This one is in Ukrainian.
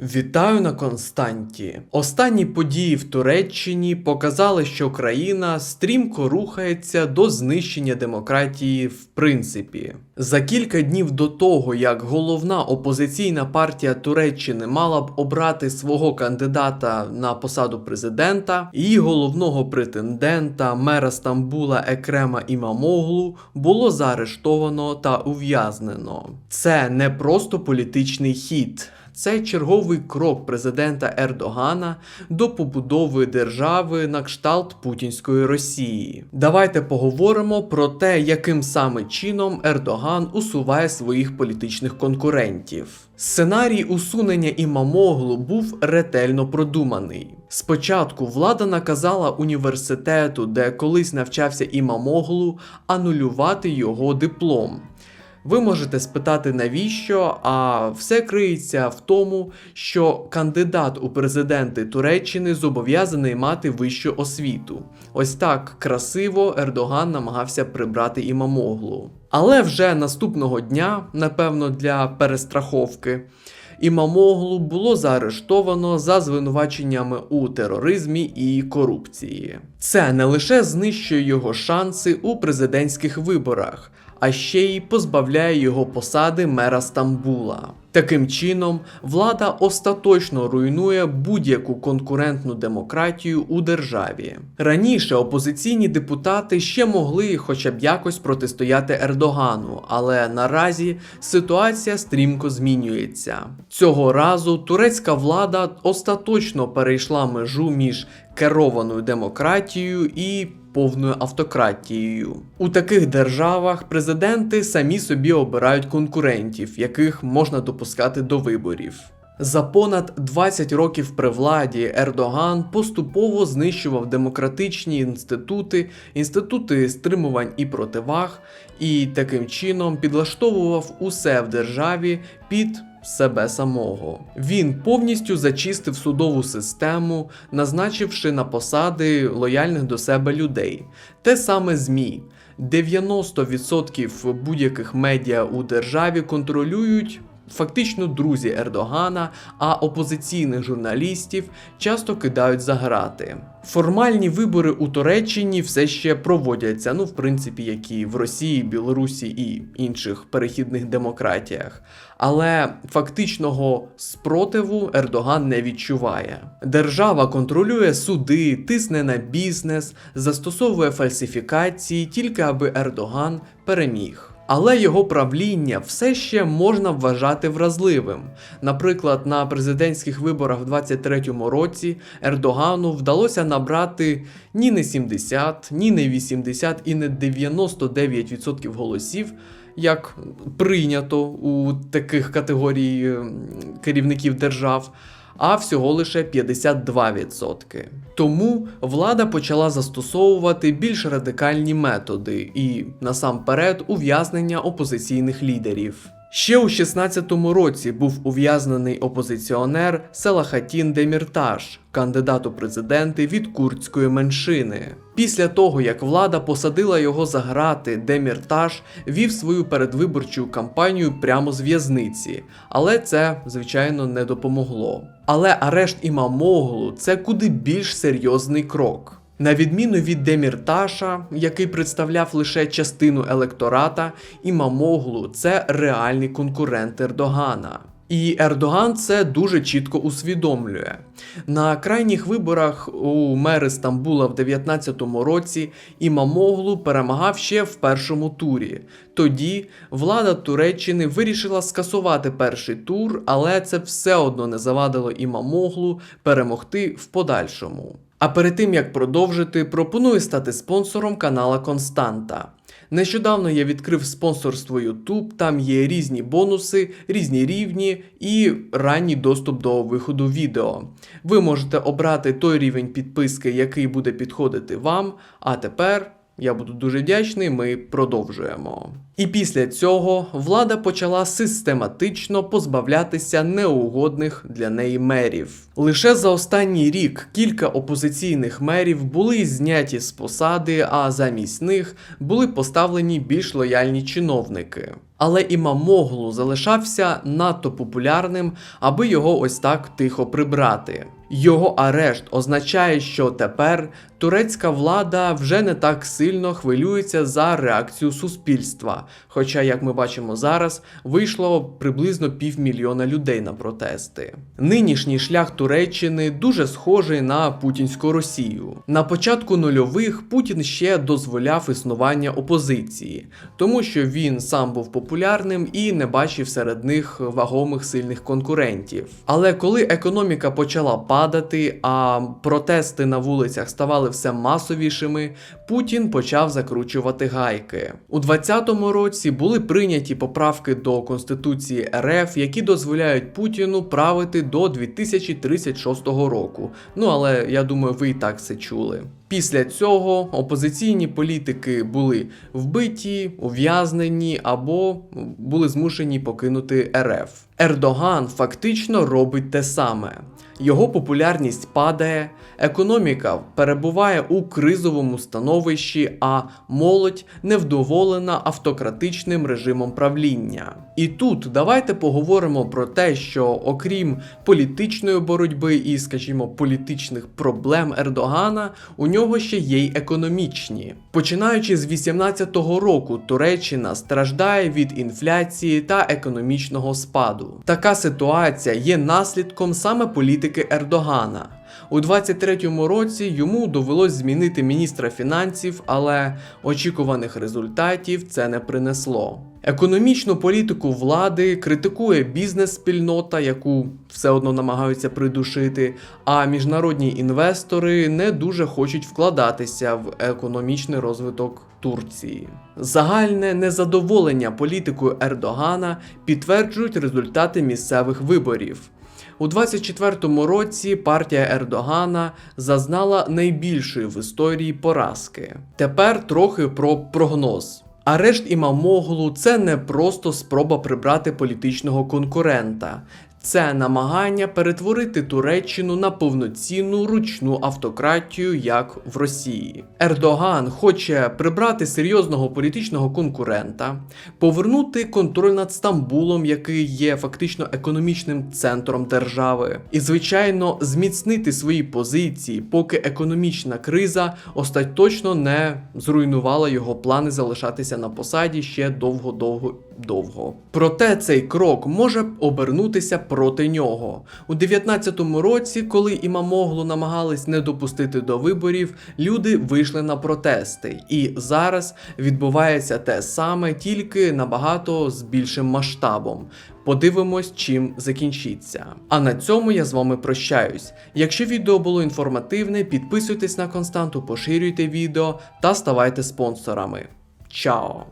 Вітаю на Константі. Останні події в Туреччині показали, що країна стрімко рухається до знищення демократії в принципі. За кілька днів до того, як головна опозиційна партія Туреччини мала б обрати свого кандидата на посаду президента, її головного претендента, мера Стамбула Екрема Імамоглу, було заарештовано та ув'язнено. Це не просто політичний хід. Це черговий крок президента Ердогана до побудови держави на кшталт путінської Росії. Давайте поговоримо про те, яким саме чином Ердоган усуває своїх політичних конкурентів. Сценарій усунення Імамоглу був ретельно продуманий. Спочатку влада наказала університету, де колись навчався Імамоглу, анулювати його диплом. Ви можете спитати навіщо, а все криється в тому, що кандидат у президенти Туреччини зобов'язаний мати вищу освіту. Ось так красиво Ердоган намагався прибрати імамоглу. Але вже наступного дня, напевно, для перестраховки. Імамоглу було заарештовано за звинуваченнями у тероризмі і корупції. Це не лише знищує його шанси у президентських виборах, а ще й позбавляє його посади мера Стамбула. Таким чином, влада остаточно руйнує будь-яку конкурентну демократію у державі. Раніше опозиційні депутати ще могли хоча б якось протистояти Ердогану, але наразі ситуація стрімко змінюється. Цього разу турецька влада остаточно перейшла межу між керованою демократією і повною автократією. У таких державах президенти самі собі обирають конкурентів, яких можна допускати до виборів. За понад 20 років при владі Ердоган поступово знищував демократичні інститути, інститути стримувань і противаг, і таким чином підлаштовував усе в державі під себе самого. Він повністю зачистив судову систему, назначивши на посади лояльних до себе людей. Те саме ЗМІ. 90% будь-яких медіа у державі контролюють фактично друзі Ердогана, а опозиційних журналістів часто кидають за грати. Формальні вибори у Туреччині все ще проводяться, ну в принципі, як і в Росії, Білорусі і інших перехідних демократіях. Але фактичного спротиву Ердоган не відчуває. Держава контролює суди, тисне на бізнес, застосовує фальсифікації, тільки аби Ердоган переміг. Але його правління все ще можна вважати вразливим. Наприклад, на президентських виборах в 23-му році Ердогану вдалося набрати ні не 70, ні не 80 і не 99% голосів, як прийнято у таких категорій керівників держав. А всього лише 52%. Тому влада почала застосовувати більш радикальні методи і насамперед ув'язнення опозиційних лідерів. Ще у 16-му році був ув'язнений опозиціонер Селахатін Демірташ, кандидат у президенти від курдської меншини. Після того, як влада посадила його за грати, Демірташ вів свою передвиборчу кампанію прямо з в'язниці, але це, звичайно, не допомогло. Але арешт Імамоглу це куди більш серйозний крок. На відміну від Демірташа, який представляв лише частину електората, Імамоглу це реальний конкурент Ердогана. І Ердоган це дуже чітко усвідомлює. На крайніх виборах у мери Стамбула в 19-му році Імамоглу перемагав ще в першому турі. Тоді влада Туреччини вирішила скасувати перший тур, але це все одно не завадило Імамоглу перемогти в подальшому. А перед тим як продовжити, пропоную стати спонсором канала Константа. Нещодавно я відкрив спонсорство YouTube, там є різні бонуси, різні рівні і ранній доступ до виходу відео. Ви можете обрати той рівень підписки, який буде підходити вам. А тепер я буду дуже вдячний, ми продовжуємо. І після цього влада почала систематично позбавлятися неугодних для неї мерів. Лише за останній рік кілька опозиційних мерів були зняті з посади, а замість них були поставлені більш лояльні чиновники. Але Імамоглу залишався надто популярним, аби його ось так тихо прибрати. Його арешт означає, що тепер турецька влада вже не так сильно хвилюється за реакцію суспільства. Хоча, як ми бачимо зараз, вийшло приблизно півмільйона людей на протести. Нинішній шлях Туреччини дуже схожий на путінську Росію. На початку нульових Путін ще дозволяв існування опозиції, тому що він сам був популярним і не бачив серед них вагомих сильних конкурентів. Але коли економіка почала падати, а протести на вулицях ставали все масовішими, Путін почав закручувати гайки. У 2020 році були прийняті поправки до Конституції РФ, які дозволяють Путіну правити до 2036 року. Ну але я думаю, ви і так це чули. Після цього опозиційні політики були вбиті, ув'язнені або були змушені покинути РФ. Ердоган фактично робить те саме. Його популярність падає, економіка перебуває у кризовому становищі, а молодь невдоволена автократичним режимом правління. І тут давайте поговоримо про те, що окрім політичної боротьби і, скажімо, політичних проблем Ердогана, у нього ще є й економічні. Починаючи з 18-го року, Туреччина страждає від інфляції та економічного спаду. Така ситуація є наслідком саме політики Ердогана. У 23-му році йому довелось змінити міністра фінансів, але очікуваних результатів це не принесло. Економічну політику влади критикує бізнес-спільнота, яку все одно намагаються придушити, а міжнародні інвестори не дуже хочуть вкладатися в економічний розвиток Турції. Загальне незадоволення політикою Ердогана підтверджують результати місцевих виборів. У 24-му році партія Ердогана зазнала найбільшої в історії поразки. Тепер трохи про прогноз. Арешт Імамоглу це не просто спроба прибрати політичного конкурента. Це намагання перетворити Туреччину на повноцінну ручну автократію, як в Росії. Ердоган хоче прибрати серйозного політичного конкурента, повернути контроль над Стамбулом, який є фактично економічним центром держави, і, звичайно, зміцнити свої позиції, поки економічна криза остаточно не зруйнувала його плани залишатися на посаді ще довго-довго довго. Проте цей крок може обернутися проти нього. У 19-му році, коли Імамоглу намагались не допустити до виборів, люди вийшли на протести. І зараз відбувається те саме, тільки набагато з більшим масштабом. Подивимось, чим закінчиться. А на цьому я з вами прощаюсь. Якщо відео було інформативне, підписуйтесь на константу, поширюйте відео та ставайте спонсорами. Чао!